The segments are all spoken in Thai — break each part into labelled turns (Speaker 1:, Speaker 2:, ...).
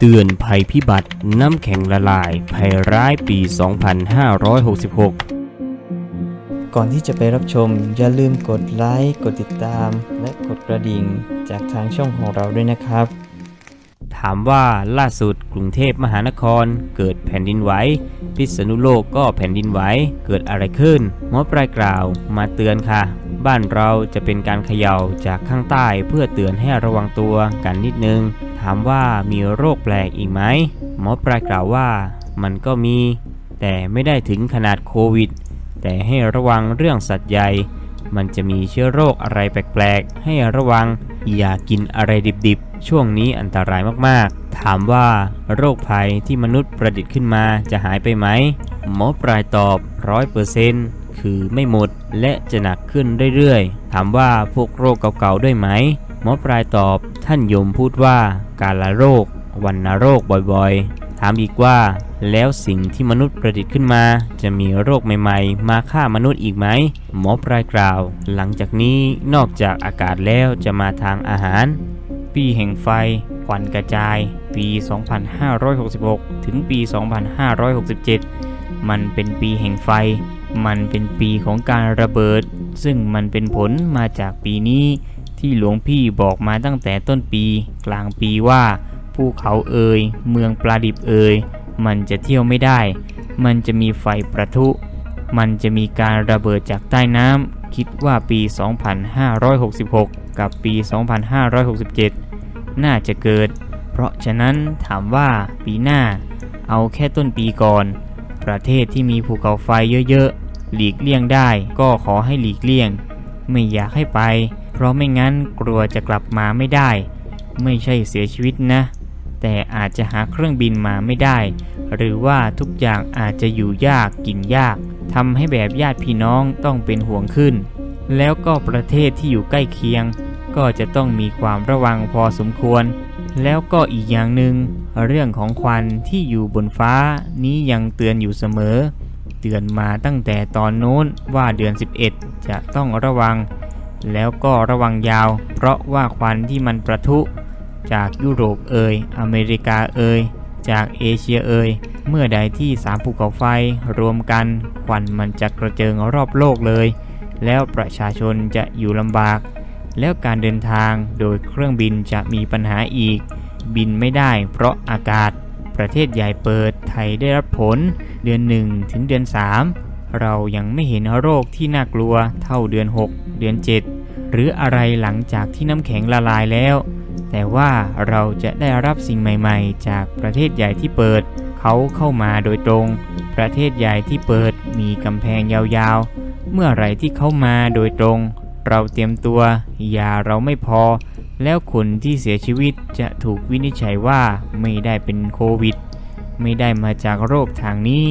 Speaker 1: เตือนภัยพิบัติน้ำแข็งละลายภัยร้ายปี 2566
Speaker 2: ก่อนที่จะไปรับชม อย่าลืมกดไลค์กดติดตาม และกดกระดิ่ง จากทางช่องของเราด้วยนะครับ
Speaker 1: ถามว่าล่าสุดกรุงเทพมหานคร เกิดแผ่นดินไหวพิษณุโลกก็แผ่นดินไหวเกิดอะไรขึ้นหมอปลายกล่าวมาเตือนค่ะ บ้านเราจะเป็นการเขย่าจากข้างใต้เพื่อเตือนให้ระวังตัวกันนิดนึงถามว่ามีโรคแปลกอีกไหมหมอปลายกล่าวว่ามันก็มี แต่ไม่ได้ถึงขนาดโควิด แต่ให้ระวังเรื่องสัตว์ใหญ่มันจะมีเชื้อโรคอะไรแปลกๆ ให้ระวัง อย่ากินอะไรดิบๆ ช่วงนี้อันตรายมากๆ ถามว่าโรคภัยที่มนุษย์ประดิษฐ์ขึ้นมาจะหายไปไหม หมอปลายตอบร้อยเปอร์เซนต์คือไม่หมดและจะหนักขึ้นเรื่อยๆ ถามว่าพวกโรคเก่าๆ ด้วยไหม หมอปลายตอบท่านยมพูดว่าการละโรควันนโรคบ่อยๆ ถามอีกว่า แล้วสิ่งที่มนุษย์ประดิษฐ์ขึ้นมา จะมีโรคใหม่ๆ มาฆ่ามนุษย์อีกไหม หมอปลายกล่าว หลังจากนี้นอกจากอากาศแล้วจะมาทางอาหาร ปีแห่งไฟควันกระจาย ปี 2566 ถึงปี 2567 มันเป็นปีแห่งไฟ มันเป็นปีของการระเบิด ซึ่งมันเป็นผลมาจากปีนี้ ที่หลวงพี่บอกมาตั้งแต่ต้นปีกลางปีว่าภูเขาเอ่ยเมืองปลาดิบเอ่ยมันจะเที่ยวไม่ได้ มันจะมีไฟประทุ มันจะมีการระเบิดจากใต้น้ำคิดว่าปี 2566 กับปี 2567 น่าจะเกิด เพราะฉะนั้นถามว่าปีหน้า เอาแค่ต้นปีก่อน ประเทศที่มีภูเขาไฟเยอะๆ หลีกเลี่ยงได้ก็ขอให้หลีกเลี่ยง ไม่อยากให้ไป เพราะไม่งั้นกลัวจะกลับมาไม่ได้ ไม่ใช่เสียชีวิตนะ แต่อาจจะหาเครื่องบินมาไม่ได้ หรือว่าทุกอย่างอาจจะอยู่ยากกินยากทำให้แบบญาติพี่น้องต้องเป็นห่วงขึ้น แล้วก็ประเทศที่อยู่ใกล้เคียง ก็จะต้องมีความระวังพอสมควร แล้วก็อีกอย่างหนึ่งเรื่องของควันที่อยู่บนฟ้านี้ยังเตือนอยู่เสมอ เตือนมาตั้งแต่ตอนโน้นว่าเดือน 11 จะต้องระวัง แล้วก็ระวังยาว เพราะว่าควันที่มันประทุ จากยุโรปเอยอเมริกาเอยจากเอเชียเอยเมื่อใดที่สามภูเขาไฟรวมกันควันมันจะกระเจิงรอบโลกเลย แล้วประชาชนจะอยู่ลำบาก แล้วการเดินทางโดยเครื่องบินจะมีปัญหาอีก บินไม่ได้เพราะอากาศ ประเทศใหญ่เปิดไทยได้รับผล เดือน 1 ถึงเดือน 3 เรายังไม่เห็นโรคที่น่ากลัวเท่าเดือน 6 เดือน 7 หรืออะไรหลังจากที่น้ำแข็งละลายแล้ว แต่ว่าเราจะได้รับสิ่งใหม่ๆ จากประเทศใหญ่ที่เปิด เขาเข้ามาโดยตรง ประเทศใหญ่ที่เปิดมีกำแพงยาวๆ เมื่อไรที่เข้ามาโดยตรง เราเตรียมตัวยาเราไม่พอ แล้วคนที่เสียชีวิตจะถูกวินิจฉัยว่าไม่ได้เป็นโควิด ไม่ได้มาจากโรคทางนี้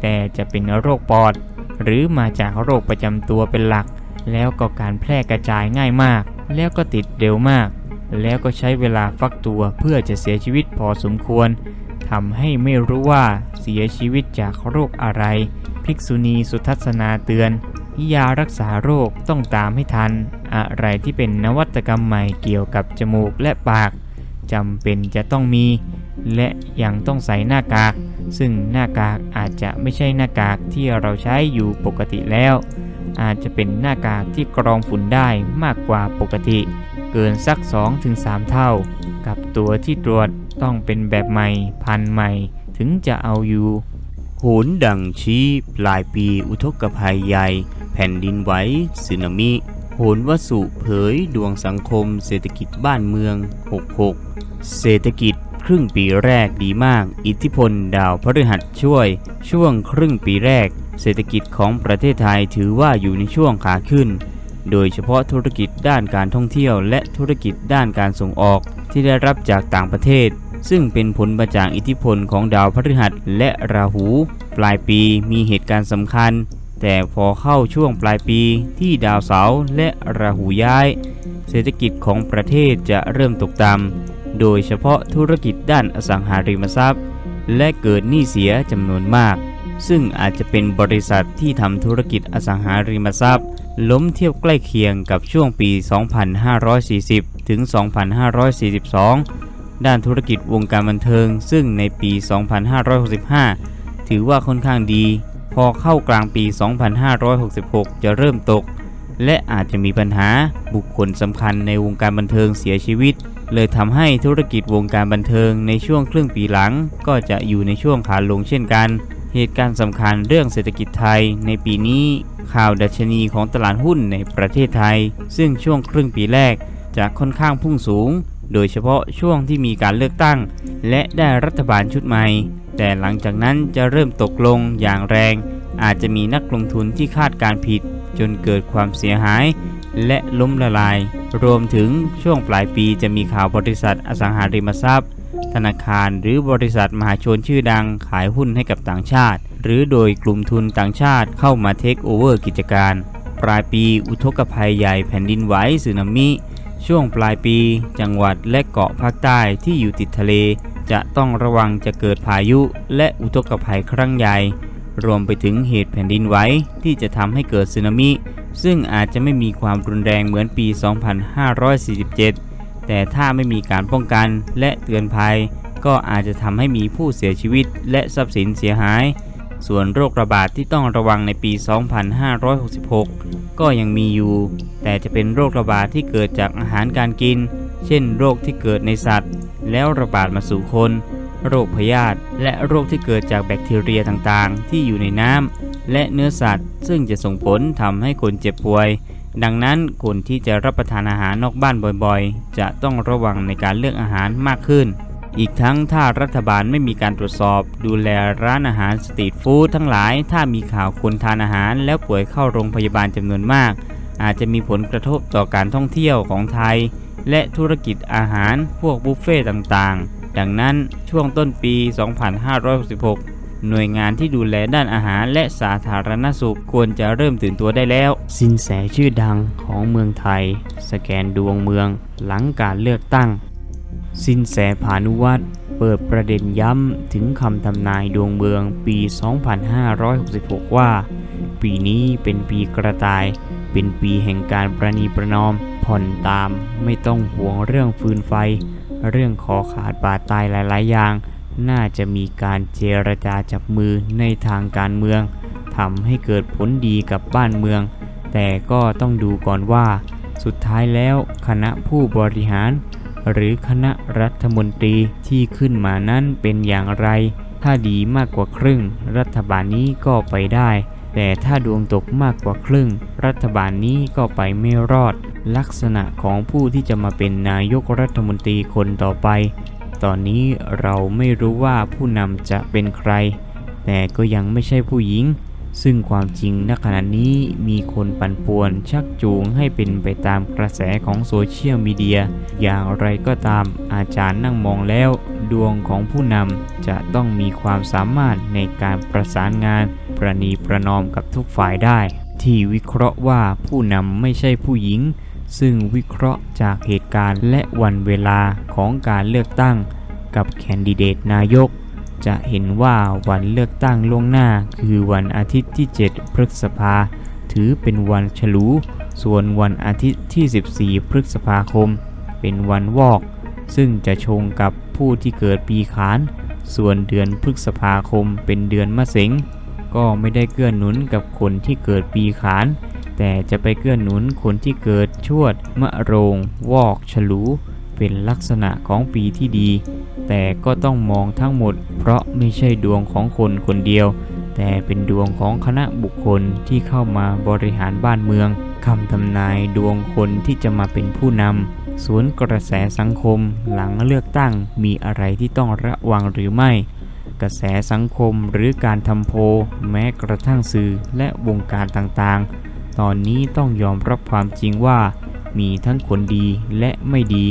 Speaker 1: แต่จะเป็นโรคปอด หรือมาจากโรคประจำตัวเป็นหลัก แล้วก็การแพร่กระจายง่ายมาก แล้วก็ติดเร็วมาก แล้วก็ใช้เวลาฟักตัวเพื่อจะเสียชีวิตพอสมควรทำให้ไม่รู้ว่าเสียชีวิตจากโรคอะไร ภิกษุณีสุทัศนาเตือน ยารักษาโรคต้องตามให้ทัน อะไรที่เป็นนวัตกรรมใหม่เกี่ยวกับจมูกและปากจำเป็นจะต้องมี และยังต้องใส่หน้ากาก ซึ่งหน้ากากอาจจะไม่ใช่หน้ากากที่เราใช้อยู่ปกติแล้ว อาจจะเป็นหน้ากากที่กรองฝุ่นได้มากกว่าปกติ เกินสัก 2-3 เท่า กับตัวที่ตรวจต้องเป็นแบบใหม่พันใหม่ถึงจะเอาอยู่โหนดังชี้ปลายปีอุทกภัยใหญ่ แผ่นดินไหวสึนามิโหนวสุเผยดวงสังคมเศรษฐกิจบ้านเมือง 66 เศรษฐกิจ ครึ่งปีแรกดีมาก อิทธิพลดาวพฤหัสช่วย ช่วงครึ่งปีแรก เศรษฐกิจของประเทศไทยถือว่าอยู่ในช่วงขาขึ้น โดยเฉพาะธุรกิจด้านการท่องเที่ยว และธุรกิจด้านการส่งออกที่ได้รับจากต่างประเทศ ซึ่งเป็นผลมาจากอิทธิพลของดาวพฤหัสและราหู ปลายปีมีเหตุการณ์สำคัญ แต่พอเข้าช่วงปลายปีที่ดาวเสาร์และราหูย้าย เศรษฐกิจของประเทศจะเริ่มตกต่ำ โดยเฉพาะธุรกิจด้านอสังหาริมทรัพย์ และเกิดหนี้เสียจำนวนมาก ซึ่งอาจจะเป็นบริษัทที่ทำธุรกิจอสังหาริมทรัพย์ ล้มเทียบใกล้เคียงกับช่วงปี 2540 ถึง 2542 ด้านธุรกิจวงการบันเทิง ซึ่งในปี 2565 ถือว่าค่อนข้างดี พอเข้ากลางปี 2566 จะเริ่มตก และอาจจะมีปัญหาบุคคลสำคัญในวงการบันเทิงเสียชีวิต เลยทำให้ธุรกิจวงการบันเทิงในช่วงครึ่งปีหลัง ก็จะอยู่ในช่วงขาลงเช่นกัน เหตุการณ์สำคัญเรื่องเศรษฐกิจไทยในปีนี้ ข่าวดัชนีของตลาดหุ้นในประเทศไทย ซึ่งช่วงครึ่งปีแรกจะค่อนข้างพุ่งสูง โดยเฉพาะช่วงที่มีการเลือกตั้ง และได้รัฐบาลชุดใหม่ แต่หลังจากนั้นจะเริ่มตกลงอย่างแรง อาจจะมีนักลงทุนที่คาดการผิด จนเกิดความเสียหาย และล้มละลาย รวมถึงช่วงปลายปีจะมีข่าวบริษัทอสังหาริมทรัพย์ ธนาคารหรือบริษัทมหาชนชื่อดังขายหุ้นให้กับต่างชาติ หรือโดยกลุ่มทุนต่างชาติเข้ามาเทคโอเวอร์กิจการ ปลายปีอุทกภัยใหญ่แผ่นดินไหวสึนามิ ช่วงปลายปี จังหวัดและเกาะภาคใต้ที่อยู่ติดทะเล จะต้องระวังจะเกิดพายุและอุทกภัยครั้งใหญ่ รวมไปถึงเหตุแผ่นดินไหวที่จะทำให้เกิดสึนามิ ซึ่งอาจจะไม่มีความรุนแรงเหมือนปี 2547 แต่ถ้าไม่มีการป้องกันและเตือนภัย ก็อาจจะทำให้มีผู้เสียชีวิตและทรัพย์สินเสียหาย ส่วนโรคระบาดที่ต้องระวังในปี 2566 ก็ยังมีอยู่ แต่จะเป็นโรคระบาดที่เกิดจากอาหารการกิน เช่น โรคที่เกิดในสัตว์ แล้วระบาดมาสู่คน โรคพยาธิและโรคที่เกิดจากแบคทีเรียต่างๆ ที่อยู่ในน้ำและเนื้อสัตว์ ซึ่งจะส่งผลทำให้คนเจ็บป่วย ดังนั้นคนที่จะรับประทานอาหารนอกบ้านบ่อยๆ จะต้องระวังในการเลือกอาหารมากขึ้น อีกทั้งถ้ารัฐบาลไม่มีการตรวจสอบ ดูแลร้านอาหารสตรีทฟู้ดทั้งหลาย ถ้ามีข่าวคนทานอาหารแล้วป่วยเข้าโรงพยาบาลจำนวนมาก อาจจะมีผลกระทบต่อการท่องเที่ยวของไทย และธุรกิจอาหารพวกบุฟเฟ่ต์ต่างๆ ดังนั้นช่วงต้นปี 2566 หน่วยงานที่ดูแลด้านอาหารและสาธารณสุขควรจะเริ่มตื่นตัวได้แล้ว สินแสชื่อดังของเมืองไทย สแกนดวงเมืองหลังการเลือกตั้ง สินแสพานุวัตรเปิดประเด็นย้ำถึงคำทำนายดวงเมืองปี 2566 ว่า ปีนี้เป็นปีกระต่าย เป็นปีแห่งการประนีประนอม ผ่อนตามไม่ต้องห่วงเรื่องฟืนไฟ เรื่องขอขาดบาดตายหลาย ๆ อย่าง น่าจะมีการเจรจาจับมือในทางการเมืองทำให้เกิดผลดีกับบ้านเมือง แต่ก็ต้องดูก่อนว่า สุดท้ายแล้วคณะผู้บริหาร หรือคณะรัฐมนตรีที่ขึ้นมานั้นเป็นอย่างไร ถ้าดีมากกว่าครึ่ง รัฐบาลนี้ก็ไปได้ แต่ถ้าดวงตกมากกว่าครึ่ง รัฐบาลนี้ก็ไปไม่รอด ลักษณะของผู้ที่จะมาเป็นนายกรัฐมนตรีคนต่อไป ตอนนี้เราไม่รู้ว่าผู้นำจะเป็นใคร แต่ก็ยังไม่ใช่ผู้หญิง ซึ่งความจริงณขณะนี้มีคนปั่นป่วนชักจูงให้เป็นไปตามกระแสของโซเชียลมีเดีย อย่างไรก็ตามอาจารย์นั่งมองแล้ว ดวงของผู้นำจะต้องมีความสามารถในการประสานงาน ประนีประนอมกับทุกฝ่ายได้ ที่วิเคราะห์ว่าผู้นำไม่ใช่ผู้หญิง ซึ่งวิเคราะห์จากเหตุการณ์และวันเวลาของการเลือกตั้ง กับแคนดิเดตนายก จะเห็นว่าวันเลือกตั้งล่วงหน้าคือวันอาทิตย์ที่ 7 พฤษภา ถือเป็นวันฉลู ส่วนวันอาทิตย์ที่ 14 พฤษภาคม เป็นวันวอก ซึ่งจะชงกับผู้ที่เกิดปีขาน ส่วนเดือนพฤษภาคมเป็นเดือนมะเส็ง ก็ไม่ได้เกื้อหนุนกับคนที่เกิดปีขาน แต่จะไปเกื้อหนุนคนที่เกิดชวด มะโรง วอก ฉลู เป็นลักษณะของปีที่ดี แต่ก็ต้องมองทั้งหมด เพราะไม่ใช่ดวงของคนคนเดียว แต่เป็นดวงของคณะบุคคลที่เข้ามาบริหารบ้านเมืองคำทำนายดวงคนที่จะมาเป็นผู้นำสวนกระแสสังคมหลังเลือกตั้งมีอะไรที่ต้องระวังหรือไม่ กระแสสังคมหรือการทำโพลแม้กระทั่งสื่อและวงการต่างๆ ตอนนี้ต้องยอมรับความจริงว่า มีทั้งคนดีและไม่ดี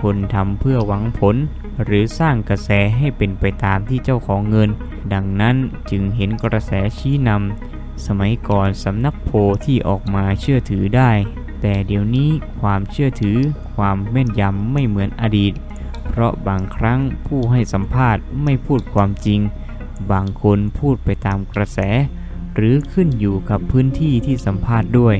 Speaker 1: คนทำเพื่อหวังผล หรือสร้างกระแสให้เป็นไปตามที่เจ้าของเงิน ดังนั้นจึงเห็นกระแสชี้นำสมัยก่อนสำนักโพลที่ออกมาเชื่อถือได้ แต่เดี๋ยวนี้ความเชื่อถือ ความแม่นยำไม่เหมือนอดีต เพราะบางครั้งผู้ให้สัมภาษณ์ไม่พูดความจริง บางคนพูดไปตามกระแส หรือขึ้นอยู่กับพื้นที่ที่สัมภาษณ์ด้วย